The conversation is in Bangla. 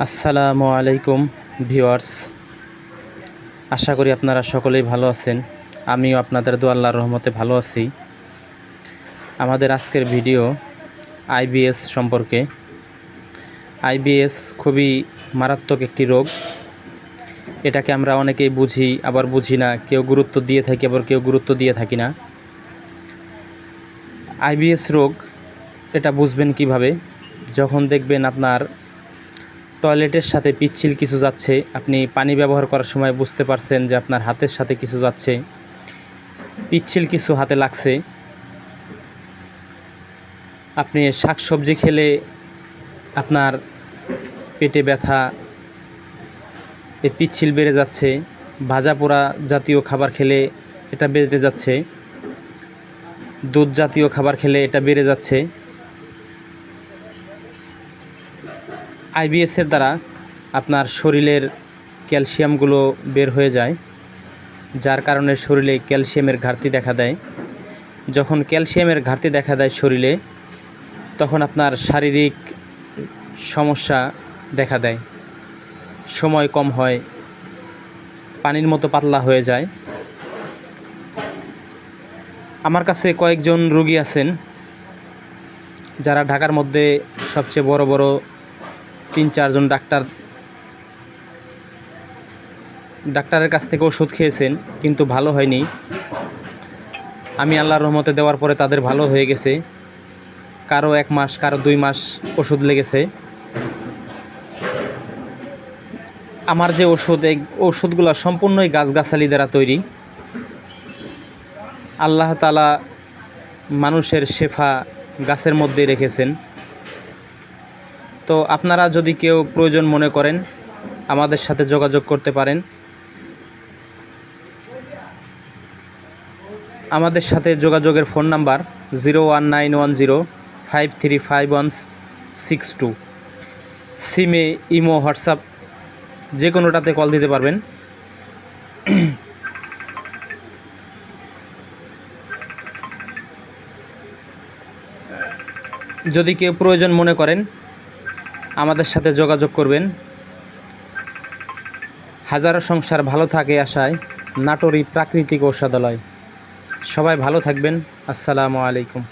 আসসালামু আলাইকুম ভিউয়ার্স। আশা করি আপনারা সকলেই ভালো আছেন। আমিও আপনাদের দু আল্লাহর রহমতে ভালো আছি। আমাদের আজকের ভিডিও আইবিএস সম্পর্কে। আইবিএস খুবই মারাত্মক একটি রোগ। এটাকে আমরা অনেকেই বুঝি, আবার বুঝি না। কেউ গুরুত্ব দিয়ে থাকি, আবার কেউ গুরুত্ব দিয়ে থাকি না। আইবিএস রোগ, এটা বুঝবেন কীভাবে? যখন দেখবেন আপনার টয়লেটের সাথে পিচ্ছিল কিছু যাচ্ছে। আপনি পানি ব্যবহার করার সময় বুঝতে পারছেন যে আপনার হাতের সাথে কিছু যাচ্ছে। পিচ্ছিল কিছু হাতে লাগছে। আপনি শাক সবজি খেলে আপনার পেটে ব্যথা, এ পিচ্ছিল বেড়ে যাচ্ছে। ভাজা পোড়া জাতীয় খাবার খেলে এটা বেড়ে যাচ্ছে। দুধ জাতীয় খাবার খেলে এটা বেড়ে যাচ্ছে। আইবিএসের দ্বারা আপনার শরীরের ক্যালসিয়ামগুলো বের হয়ে যায়, যার কারণে শরীরে ক্যালসিয়ামের ঘাটতি দেখা দেয়। যখন ক্যালসিয়ামের ঘাটতি দেখা দেয় শরীরে, তখন আপনার শারীরিক সমস্যা দেখা দেয়। সময় কম হয়, পানির মতো পাতলা হয়ে যায়। আমার কাছে কয়েকজন রুগী আছেন, যারা ঢাকার মধ্যে সবচেয়ে বড় বড় তিন, চারজন ডাক্তার ডাক্তারের কাছ থেকে ওষুধ খেয়েছেন, কিন্তু ভালো হয়নি। আমি আল্লাহর রহমতে দেওয়ার পরে তাদের ভালো হয়ে গেছে। কারও এক মাস, কারও দুই মাস ওষুধ লেগেছে। আমার যে ওষুধ, এই ওষুধগুলো সম্পূর্ণই গাছগাছালি দ্বারা তৈরি। আল্লাহ তালা মানুষের শেফা গাছের মধ্যে রেখেছেন। তো আপনারা যদি কেউ প্রয়োজন মনে করেন, আমাদের সাথে যোগাযোগ করতে পারেন। আমাদের সাথে যোগাযোগের phone number zero one nine one zero five three five one six two. সিমে, ইমো, হোয়াটসঅ্যাপ যে কোনোটাতে কল দিতে পারবেন। যদি কেউ প্রয়োজন মনে করেন আমাদের সাথে যোগাযোগ করবেন। হাজারো সংসার ভালো থাকে আশায়, নাটোরি প্রাকৃতিক ঔষধালয়। সবাই ভালো থাকবেন। আসসালামু আলাইকুম।